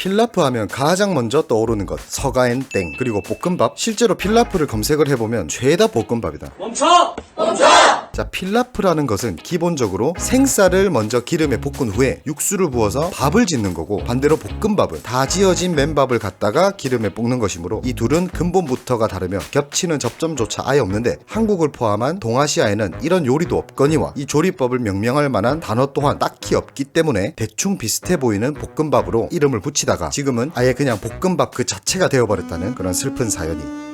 필라프 하면 가장 먼저 떠오르는 것 서가엔 땡. 그리고 볶음밥. 실제로 필라프를 검색을 해보면 죄다 볶음밥이다. 멈춰! 자 필라프라는 것은 기본적으로 생쌀을 먼저 기름에 볶은 후에 육수를 부어서 밥을 짓는 거고 반대로 볶음밥은 다 지어진 맨밥을 갖다가 기름에 볶는 것이므로 이 둘은 근본부터가 다르며 겹치는 접점조차 아예 없는데 한국을 포함한 동아시아에는 이런 요리도 없거니와 이 조리법을 명명할 만한 단어 또한 딱히 없기 때문에 대충 비슷해 보이는 볶음밥으로 이름을 붙이다가 지금은 아예 그냥 볶음밥 그 자체가 되어버렸다는 그런 슬픈 사연이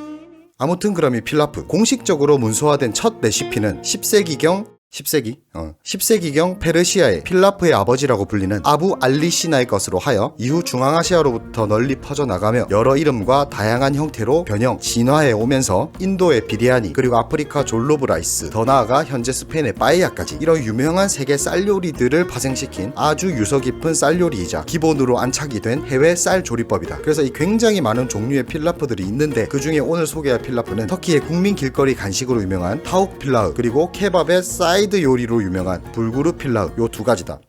아무튼 그럼 이 필라프. 공식적으로 문서화된 첫 레시피는 10세기경 10세기? 어. 10세기경 페르시아의 필라프의 아버지라고 불리는 아부 알리 시나의 것으로 하여 이후 중앙아시아로부터 널리 퍼져나가며 여러 이름과 다양한 형태로 변형, 진화해 오면서 인도의 비리아니 그리고 아프리카 졸로브 라이스 더 나아가 현재 스페인의 빠에야까지 이런 유명한 세계 쌀 요리들을 파생시킨 아주 유서 깊은 쌀 요리이자 기본으로 안착이 된 해외 쌀 조리법이다. 그래서 이 굉장히 많은 종류의 필라프들이 있는데 그 중에 오늘 소개할 필라프는 터키의 국민 길거리 간식으로 유명한 타욱 필라흐 그리고 케밥의 사이 드 요리로 유명한 불구르 필라흐 요두 가지다.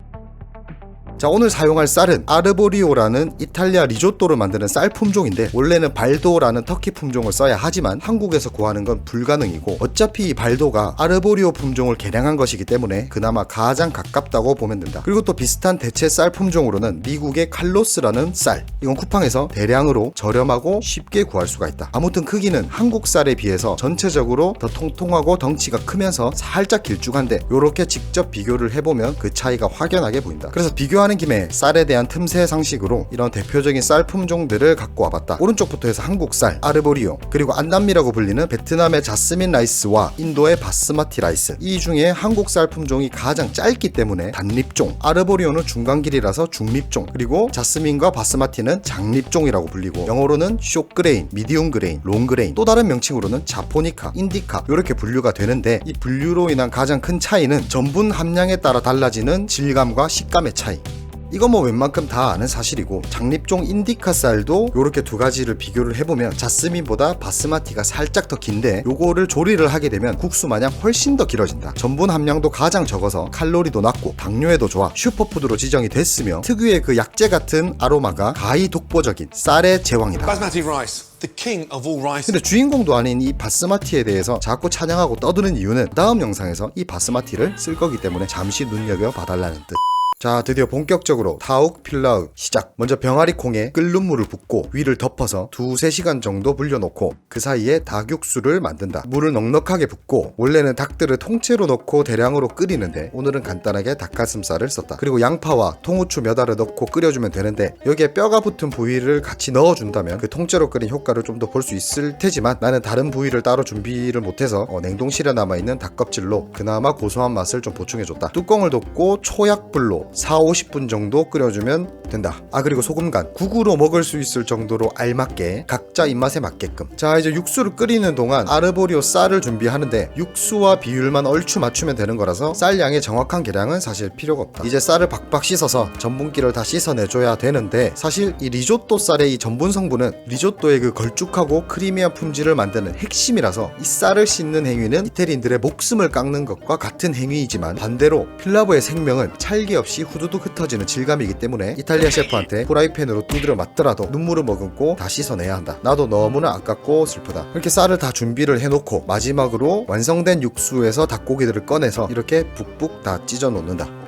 자 오늘 사용할 쌀은 아르보리오라는 이탈리아 리조또를 만드는 쌀 품종인데 원래는 발도라는 터키 품종을 써야 하지만 한국에서 구하는 건 불가능이고 어차피 이 발도가 아르보리오 품종을 개량한 것이기 때문에 그나마 가장 가깝다고 보면 된다. 그리고 또 비슷한 대체 쌀 품종으로는 미국의 칼로스라는 쌀. 이건 쿠팡에서 대량으로 저렴하고 쉽게 구할 수가 있다. 아무튼 크기는 한국 쌀에 비해서 전체적으로 더 통통하고 덩치가 크면서 살짝 길쭉한데 요렇게 직접 비교를 해보면 그 차이가 확연하게 보인다. 그래서 비교하 는 김에 쌀에 대한 틈새 상식으로 이런 대표적인 쌀 품종들을 갖고 와봤다. 오른쪽부터 해서 한국 쌀, 아르보리오, 그리고 안남미라고 불리는 베트남의 자스민 라이스와 인도의 바스마티 라이스. 이 중에 한국 쌀 품종이 가장 짧기 때문에 단립종, 아르보리오는 중간 길이라서 중립종, 그리고 자스민과 바스마티는 장립종이라고 불리고 영어로는 쇼그레인, 미디움 그레인, 롱그레인, 또 다른 명칭으로는 자포니카, 인디카 이렇게 분류가 되는데 이 분류로 인한 가장 큰 차이는 전분 함량에 따라 달라지는 질감과 식감의 차이. 이건 뭐 웬만큼 다 아는 사실이고 장립종 인디카 쌀도 요렇게 두 가지를 비교를 해보면 자스민보다 바스마티가 살짝 더 긴데 요거를 조리를 하게 되면 국수 마냥 훨씬 더 길어진다 전분 함량도 가장 적어서 칼로리도 낮고 당뇨에도 좋아 슈퍼푸드로 지정이 됐으며 특유의 그 약재 같은 아로마가 가히 독보적인 쌀의 제왕이다 Basmati rice, the king of all rice. 근데 주인공도 아닌 이 바스마티에 대해서 자꾸 찬양하고 떠드는 이유는 다음 영상에서 이 바스마티를 쓸 거기 때문에 잠시 눈여겨 봐달라는 뜻. 자 드디어 본격적으로 타욱 필라우 시작. 먼저 병아리 콩에 끓는 물을 붓고 위를 덮어서 두세 시간 정도 불려놓고 그 사이에 닭육수를 만든다. 물을 넉넉하게 붓고 원래는 닭들을 통째로 넣고 대량으로 끓이는데 오늘은 간단하게 닭가슴살을 썼다. 그리고 양파와 통후추 몇 알을 넣고 끓여주면 되는데 여기에 뼈가 붙은 부위를 같이 넣어준다면 그 통째로 끓인 효과를 좀 더 볼 수 있을 테지만 나는 다른 부위를 따로 준비를 못해서 어, 냉동실에 남아있는 닭껍질로 그나마 고소한 맛을 좀 보충해줬다. 뚜껑을 덮고 초약불로 4, 50분 정도 끓여주면 된다. 아 그리고 소금 간 국으로 먹을 수 있을 정도로 알맞게 각자 입맛에 맞게끔. 자 이제 육수를 끓이는 동안 아르보리오 쌀을 준비하는데 육수와 비율만 얼추 맞추면 되는 거라서 쌀 양의 정확한 계량은 사실 필요가 없다. 이제 쌀을 박박 씻어서 전분기를 다 씻어내줘야 되는데 사실 이 리조또 쌀의 이 전분 성분은 리조또의 그 걸쭉하고 크리미한 품질을 만드는 핵심이라서 이 쌀을 씻는 행위는 이태리인들의 목숨을 깎는 것과 같은 행위이지만 반대로 필라보의 생명은 찰기 없이 후두둑 흩어지는 질감이기 때문에 이탈리아 셰프한테 프라이팬으로 두드려 맞더라도 눈물을 머금고 다 씻어내야 한다. 나도 너무나 아깝고 슬프다. 이렇게 쌀을 다 준비를 해놓고 마지막으로 완성된 육수에서 닭고기들을 꺼내서 이렇게 북북 다 찢어 놓는다.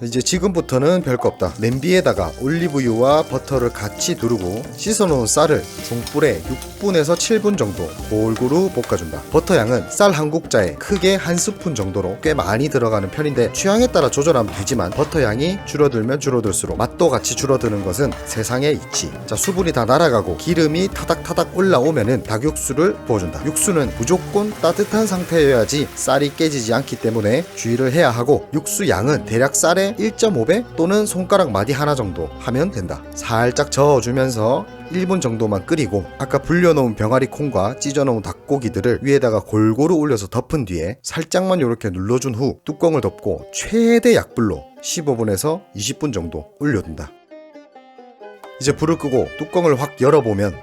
이제 지금부터는 별거 없다. 냄비에다가 올리브유와 버터를 같이 두르고 씻어놓은 쌀을 중불에 6분에서 7분 정도 골고루 볶아준다. 버터 양은 쌀 한 국자에 크게 한 스푼 정도로 꽤 많이 들어가는 편인데 취향에 따라 조절하면 되지만 버터 양이 줄어들면 줄어들수록 맛도 같이 줄어드는 것은 세상의 이치. 자 수분이 다 날아가고 기름이 타닥타닥 올라오면은 닭육수를 부어준다. 육수는 무조건 따뜻한 상태여야지 쌀이 깨지지 않기 때문에 주의를 해야 하고 육수 양은 대략 쌀의 1.5배 또는 손가락 마디 하나 정도 하면 된다. 살짝 저어주면서 1분 정도만 끓이고 아까 불려놓은 병아리 콩과 찢어놓은 닭고기들을 위에다가 골고루 올려서 덮은 뒤에 살짝만 이렇게 눌러준 후 뚜껑을 덮고 최대 약불로 15분에서 20분 정도 올려둔다. 이제 불을 끄고 뚜껑을 확 열어보면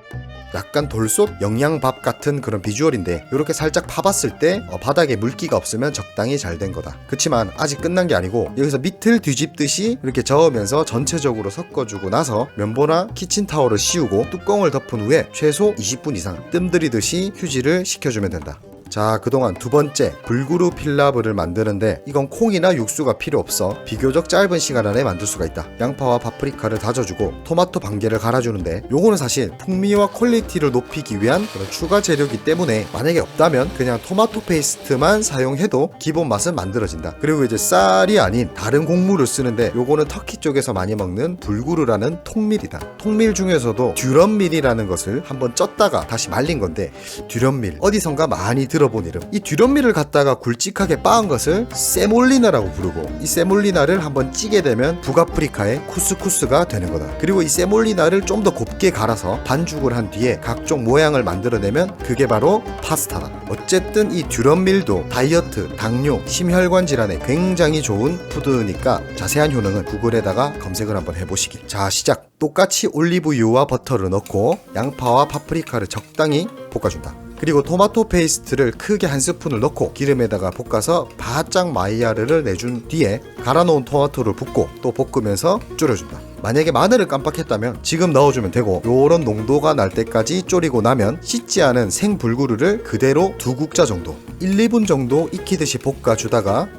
약간 돌솥 영양밥 같은 그런 비주얼인데 이렇게 살짝 파봤을 때 어, 바닥에 물기가 없으면 적당히 잘 된 거다. 그치만 아직 끝난 게 아니고 여기서 밑을 뒤집듯이 이렇게 저으면서 전체적으로 섞어주고 나서 면보나 키친타월을 씌우고 뚜껑을 덮은 후에 최소 20분 이상 뜸들이듯이 휴지를 식혀주면 된다. 자, 그동안 두 번째 불구루 필라브를 만드는데 이건 콩이나 육수가 필요 없어 비교적 짧은 시간 안에 만들 수가 있다. 양파와 파프리카를 다져주고 토마토 반개를 갈아주는데 요거는 사실 풍미와 퀄리티를 높이기 위한 그런 추가 재료이기 때문에 만약에 없다면 그냥 토마토 페이스트만 사용해도 기본 맛은 만들어진다. 그리고 이제 쌀이 아닌 다른 곡물을 쓰는데 요거는 터키 쪽에서 많이 먹는 불구르라는 통밀이다. 통밀 중에서도 듀런밀이라는 것을 한번 쪘다가 다시 말린 건데 듀런밀 어디선가 많이 들어 본 이름. 이 듀런밀을 갖다가 굵직하게 빻은 것을 세몰리나라고 부르고 이 세몰리나를 한번 찌게 되면 북아프리카의 쿠스쿠스가 되는 거다. 그리고 이 세몰리나를 좀 더 곱게 갈아서 반죽을 한 뒤에 각종 모양을 만들어내면 그게 바로 파스타다. 어쨌든 이 듀런밀도 다이어트, 당뇨, 심혈관 질환에 굉장히 좋은 푸드니까 자세한 효능은 구글에다가 검색을 한번 해보시길 자 시작. 똑같이 올리브유와 버터를 넣고 양파와 파프리카를 적당히 볶아준다 그리고 토마토 페이스트를 크게 한 스푼을 넣고 기름에다가 볶아서 바짝 마이야르를 내준 뒤에 갈아 놓은 토마토를 붓고 또 볶으면서 졸여준다. 만약에 마늘을 깜빡했다면 지금 넣어주면 되고 요런 농도가 날 때까지 졸이고 나면 씻지 않은 생불구르를 그대로 두 국자 정도 1, 2분 정도 익히듯이 볶아주다가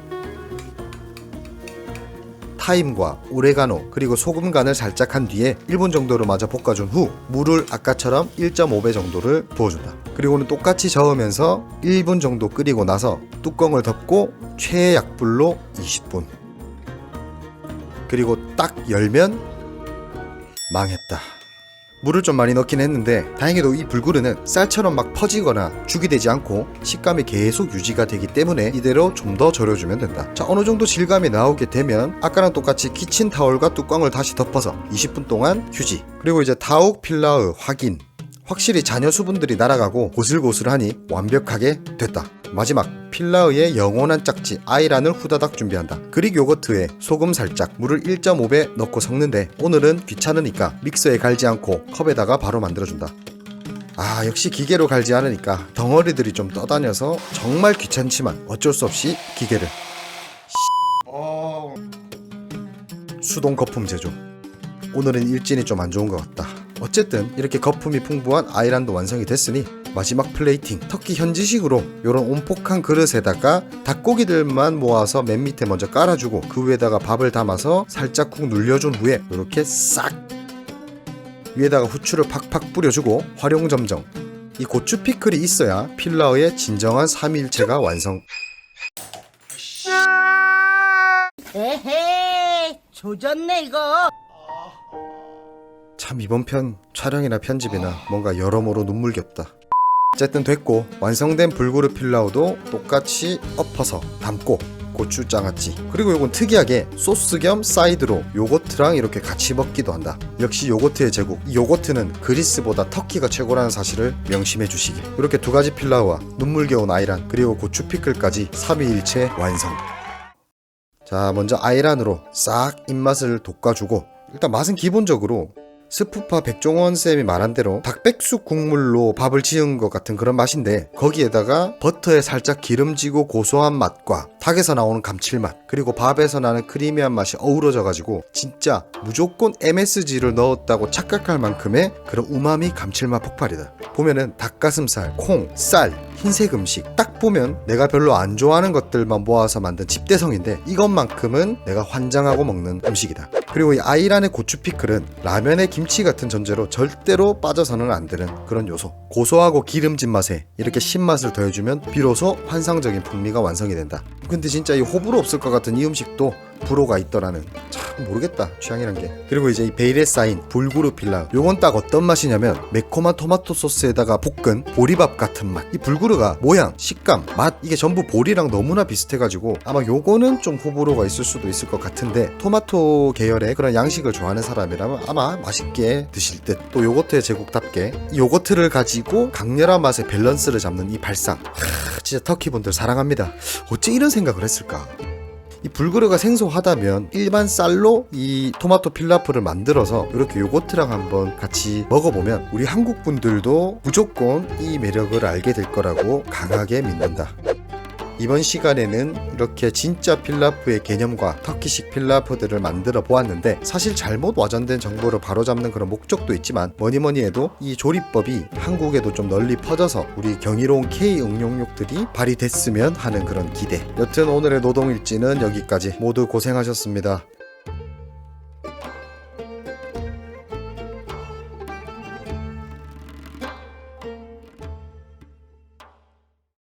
타임과 오레가노 그리고 소금 간을 살짝 한 뒤에 1분 정도로 마저 볶아준 후 물을 아까처럼 1.5배 정도를 부어준다. 그리고는 똑같이 저으면서 1분 정도 끓이고 나서 뚜껑을 덮고 최약불로 20분. 그리고 딱 열면 망했다. 물을 좀 많이 넣긴 했는데 다행히도 이 불구르는 쌀처럼 막 퍼지거나 죽이 되지 않고 식감이 계속 유지가 되기 때문에 이대로 좀 더 절여주면 된다. 자 어느 정도 질감이 나오게 되면 아까랑 똑같이 키친타월과 뚜껑을 다시 덮어서 20분 동안 휴지 그리고 이제 타욱 필라의 확인 확실히 잔여 수분들이 날아가고 고슬고슬하니 완벽하게 됐다. 마지막 필라의의 영원한 짝지 아이란을 후다닥 준비한다. 그릭 요거트에 소금 살짝 물을 1.5배 넣고 섞는데 오늘은 귀찮으니까 믹서에 갈지 않고 컵에다가 바로 만들어준다. 아 역시 기계로 갈지 않으니까 덩어리들이 좀 떠다녀서 정말 귀찮지만 어쩔 수 없이 기계를 수동 거품 제조 오늘은 일진이 좀 안 좋은 것 같다 어쨌든 이렇게 거품이 풍부한 아이란도 완성이 됐으니 마지막 플레이팅. 터키 현지식으로 요런 온폭한 그릇에다가 닭고기들만 모아서 맨 밑에 먼저 깔아주고 그 위에다가 밥을 담아서 살짝 쿡 눌려준 후에 이렇게 싹 위에다가 후추를 팍팍 뿌려주고 활용점정. 이 고추 피클이 있어야 필라우의 진정한 삼일체가 완성. 에헤이 조졌네 이거. 참 이번 편 촬영이나 편집이나 뭔가 여러모로 눈물겹다. 어쨌든 됐고 완성된 불구르 필라우도 똑같이 엎어서 담고 고추장아찌. 그리고 요건 특이하게 소스 겸 사이드로 요거트랑 이렇게 같이 먹기도 한다. 역시 요거트의 제국. 이 요거트는 그리스보다 터키가 최고라는 사실을 명심해 주시길. 이렇게 두 가지 필라우와 눈물겨운 아이란 그리고 고추 피클까지 삼위일체 완성. 자 먼저 아이란으로 싹 입맛을 돋궈주고 일단 맛은 기본적으로 스프파 백종원 쌤이 말한 대로 닭백숙 국물로 밥을 지은 것 같은 그런 맛인데 거기에다가 버터에 살짝 기름지고 고소한 맛과 닭에서 나오는 감칠맛 그리고 밥에서 나는 크리미한 맛이 어우러져 가지고 진짜 무조건 MSG를 넣었다고 착각할 만큼의 그런 우마미 감칠맛 폭발이다. 보면은 닭가슴살, 콩, 쌀, 흰색 음식 딱 보면 내가 별로 안 좋아하는 것들만 모아서 만든 집대성인데 이것만큼은 내가 환장하고 먹는 음식이다. 그리고 이 아이란의 고추 피클은 라면에 김치 같은 존재로 절대로 빠져서는 안 되는 그런 요소. 고소하고 기름진 맛에 이렇게 신맛을 더해주면 비로소 환상적인 풍미가 완성이 된다. 근데 진짜 이 호불호 없을 것 같은 이 음식도 불호가 있더라는 참 모르겠다 취향이란 게. 그리고 이제 이 베일에 쌓인 불구르 필라. 요건 딱 어떤 맛이냐면 매콤한 토마토 소스에다가 볶은 보리밥 같은 맛 이 불구르가 모양 식감 맛 이게 전부 보리랑 너무나 비슷해가지고 아마 요거는 좀 호불호가 있을 수도 있을 것 같은데 토마토 계열의 그런 양식을 좋아하는 사람이라면 아마 맛있게 드실 듯. 또 요거트의 제국답게 이 요거트를 가지고 강렬한 맛의 밸런스를 잡는 이 발상. 하, 진짜 터키 분들 사랑합니다. 어째 이런 생각을 했을까 이 불그레가 생소하다면 일반 쌀로 이 토마토 필라프를 만들어서 이렇게 요거트랑 한번 같이 먹어보면 우리 한국 분들도 무조건 이 매력을 알게 될 거라고 강하게 믿는다. 이번 시간에는 이렇게 진짜 필라프의 개념과 터키식 필라프들을 만들어 보았는데 사실 잘못 와전된 정보를 바로잡는 그런 목적도 있지만 뭐니 뭐니 해도 이 조리법이 한국에도 좀 널리 퍼져서 우리 경이로운 K 응용력들이 발휘됐으면 하는 그런 기대. 여튼 오늘의 노동일지는 여기까지 모두 고생하셨습니다.